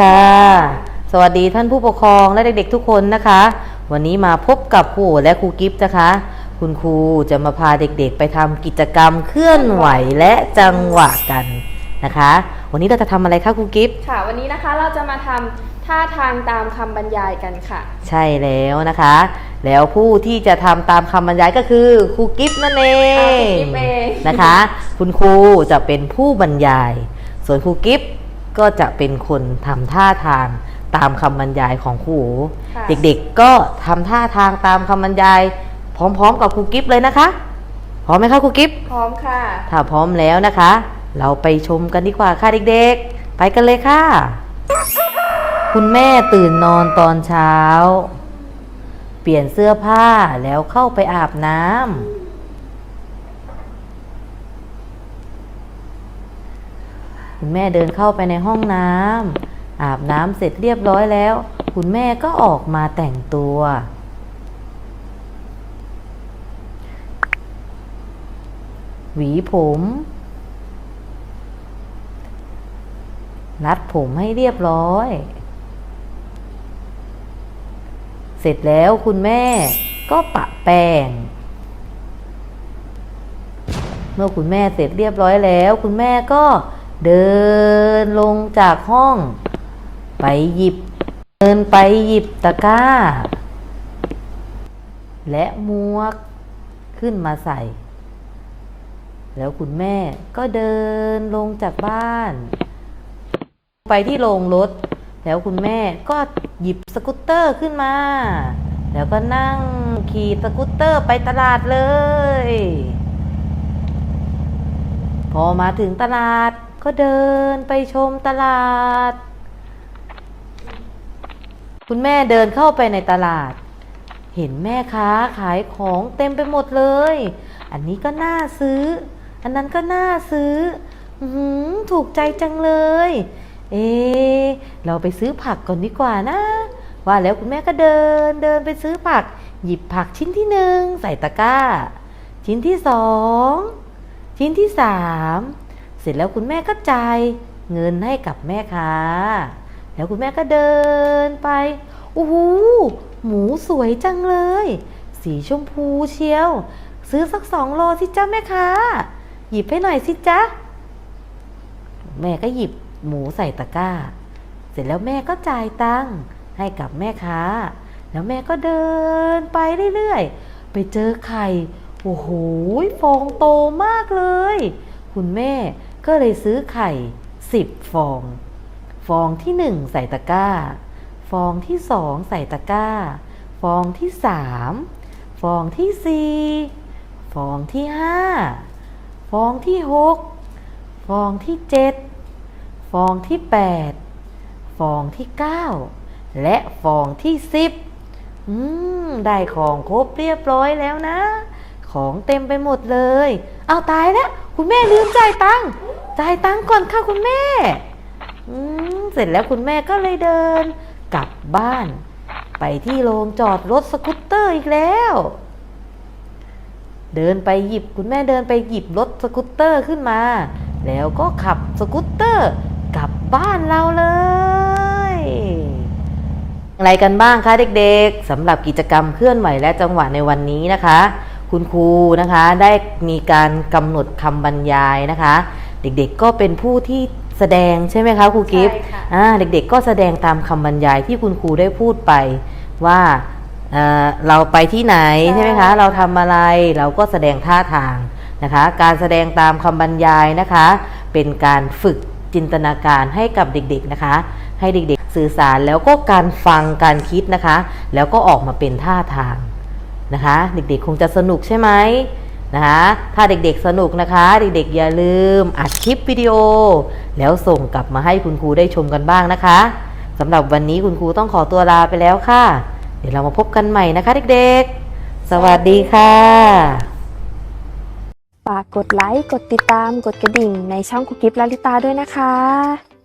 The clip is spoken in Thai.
ค่ะ สวัสดีท่านผู้ปกครองและเด็กๆทุกคนนะคะ วันนี้มาพบกับครูโอและครูกิฟต์นะคะ คุณครูจะมาพาเด็กๆ ไปทำกิจกรรมเคลื่อนไหวและจังหวะกันนะคะ วันนี้เราจะทำอะไรคะครูกิฟต์ค่ะ วันนี้นะคะเราจะมาทำท่าทางตามคำบรรยายกันค่ะ ใช่แล้วนะคะ แล้วผู้ที่จะทำตามคำบรรยายก็คือครูกิฟต์นั่นเอค่ะครูงกิฟต์เอง นะคะ คุณครูจะเป็นผู้บรรยาย ส่วนครูกิฟต์ ก็จะเป็นคนทำท่าทางตามคำบรรยายของครูโอค่ะ เด็กๆก็ทำท่าทางตามคำบรรยาย พร้อมๆกับครูกิฟต์เลยนะคะพร้อมไหมคะครูกิฟต์พร้อมค่ะ ถ้าพร้อมแล้วนะคะ เราไปชมกันดีกว่าค่ะเด็กๆ ไปกันเลยค่ะ คุณแม่ตื่นนอนตอนเช้า เปลี่ยนเสื้อผ้าแล้วเข้าไปอาบน้ำ คุณแม่เดินเข้าไปในห้องน้ำอาบน้ำเสร็จเรียบร้อยแล้ว คุณแม่ก็ออกมาแต่งตัว หวีผมรัดผมให้เรียบร้อย เสร็จแล้วคุณแม่ก็ปะแป้ง เมื่อคุณแม่เสร็จเรียบร้อยแล้ว คุณแม่ก็ เดินลงจากห้อง ไปหยิบ เดินไปหยิบตะกร้า และมวกขึ้นมาใส่ แล้วคุณแม่ก็เดินลงจากบ้าน ไปที่โรงรถ แล้วคุณแม่ก็หยิบสกูตเตอร์ขึ้นมา แล้วก็นั่งขี่สกูตเตอร์ไปตลาดเลย พอมาถึงตลาด ก็เดินไปชมตลาด คุณแม่เดินเข้าไปในตลาด เห็นแม่ค้าขายของเต็มไปหมดเลย อันนี้ก็น่าซื้อ อันนั้นก็น่าซื้อหือถูกใจจังเลย เอ เราไปซื้อผักก่อนดีกว่านะ ว่าแล้วคุณแม่ก็เดินเดินไปซื้อผัก หยิบผักชิ้นที่หนึ่งใส่ตะกร้า ชิ้นที่สอง ชิ้นที่สาม เสร็จแล้วคุณแม่ก็จ่ายเงินให้กับแม่ค้า แล้วคุณแม่ก็เดินไปโอ้โหหมูสวยจังเลย สีชมพูเชียว ซื้อสักสองโลสิจ้าแม่ค้า หยิบให้หน่อยสิจ๊ะแม่ก็หยิบหมูใส่ตะกร้า เสร็จแล้วแม่ก็จ่ายตังค์ให้กับแม่ค้า แล้วแม่ก็เดินไปเรื่อยๆ ไปเจอไข่ โอ้โหฟองโตมากเลย คุณแม่ ก็เลยซื้อไข่สิบฟอง ฟองที่หนึ่งใส่ตะกร้า ฟองที่สองใส่ตะกร้า ฟองที่สามฟองที่สี่ฟองที่ห้าฟองที่หกฟองที่เจ็ดฟองที่แปดฟองที่เก้าและฟองที่สิบอืม ได้ของครบเรียบร้อยแล้วนะ ของเต็มไปหมดเลย เอาตายแล้วคุณแม่ลืมจ่ายตังค์ จ่ายตังค์ก่อนค่ะคุณแม่เสร็จแล้วคุณแม่ก็เลยเดิน กลับบ้าน ไปที่โรงจอดรถสกูตเตอร์อีกแล้ว เดินไปหยิบคุณแม่เดินไปหยิบรถสกูตเตอร์ขึ้นมา แล้วก็ขับสกูตเตอร์กลับบ้านเราเลยอะไรกันบ้างคะเด็กๆสำหรับกิจกรรมเคลื่อนไหวและจังหวะในวันนี้นะคะ คุณครูนะคะได้มีการกำหนดคำบรรยายนะคะ เด็กๆก็เป็นผู้ที่แสดงใช่ไหมคะครูกิฟต์ใช่ค่ะอ่าเด็กๆก็แสดงตามคำบรรยายที่คุณครูได้พูดไปว่าเอ่อเราไปที่ไหนใช่ไหมคะ เราทำอะไรเราก็แสดงท่าทางนะคะ การแสดงตามคำบรรยายนะคะ เป็นการฝึกจินตนาการให้กับเด็กๆนะคะ ให้เด็กๆสื่อสารแล้วก็การฟังการคิดนะคะ แล้วก็ออกมาเป็นท่าทางนะคะ เด็กๆคงจะสนุกใช่ไหม นะคะถ้าเด็กๆสนุกนะคะ เด็กๆอย่าลืมอัดคลิปวิดีโอ แล้วส่งกลับมาให้คุณครูได้ชมกันบ้างนะคะสำหรับวันนี้คุณครูต้องขอตัวลาไปแล้วค่ะ เดี๋ยวเรามาพบกันใหม่นะคะเด็กๆ สวัสดีค่ะฝากกดไลค์ กดติดตาม กดกระดิ่งในช่องคุกกิฟลาลิตาด้วยนะคะ